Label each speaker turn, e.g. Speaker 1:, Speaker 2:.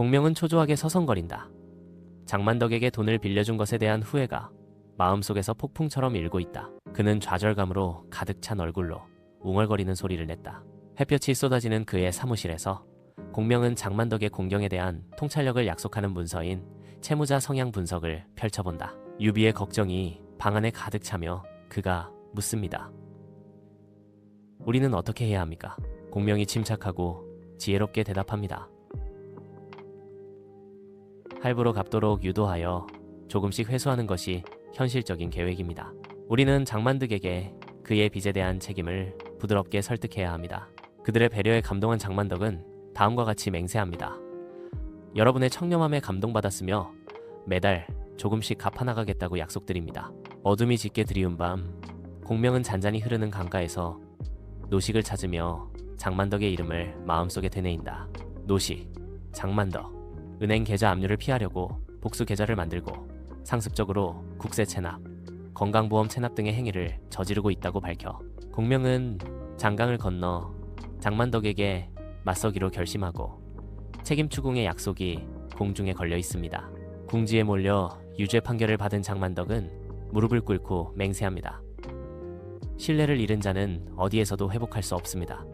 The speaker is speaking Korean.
Speaker 1: 공명은 초조하게 서성거린다. 장만덕에게 돈을 빌려준 것에 대한 후회가 마음속에서 폭풍처럼 일고 있다. 그는 좌절감으로 가득 찬 얼굴로 웅얼거리는 소리를 냈다. 햇볕이 쏟아지는 그의 사무실에서 공명은 장만덕의 공경에 대한 통찰력을 약속하는 문서인 채무자 성향 분석을 펼쳐본다. 유비의 걱정이 방 안에 가득 차며 그가 묻습니다. 우리는 어떻게 해야 합니까? 공명이 침착하고 지혜롭게 대답합니다. 할부로 갚도록 유도하여 조금씩 회수하는 것이 현실적인 계획입니다. 우리는 장만덕에게 그의 빚에 대한 책임을 부드럽게 설득해야 합니다. 그들의 배려에 감동한 장만덕은 다음과 같이 맹세합니다. 여러분의 청렴함에 감동받았으며 매달 조금씩 갚아나가겠다고 약속드립니다. 어둠이 짙게 드리운 밤, 공명은 잔잔히 흐르는 강가에서 노식을 찾으며 장만덕의 이름을 마음속에 되뇌인다. 노식, 장만덕, 은행 계좌 압류를 피하려고 복수 계좌를 만들고 상습적으로 국세 체납, 건강보험 체납 등의 행위를 저지르고 있다고 밝혀 공명은 장강을 건너 장만덕에게 맞서기로 결심하고 책임 추궁의 약속이 공중에 걸려 있습니다. 궁지에 몰려 유죄 판결을 받은 장만덕은 무릎을 꿇고 맹세합니다. 신뢰를 잃은 자는 어디에서도 회복할 수 없습니다.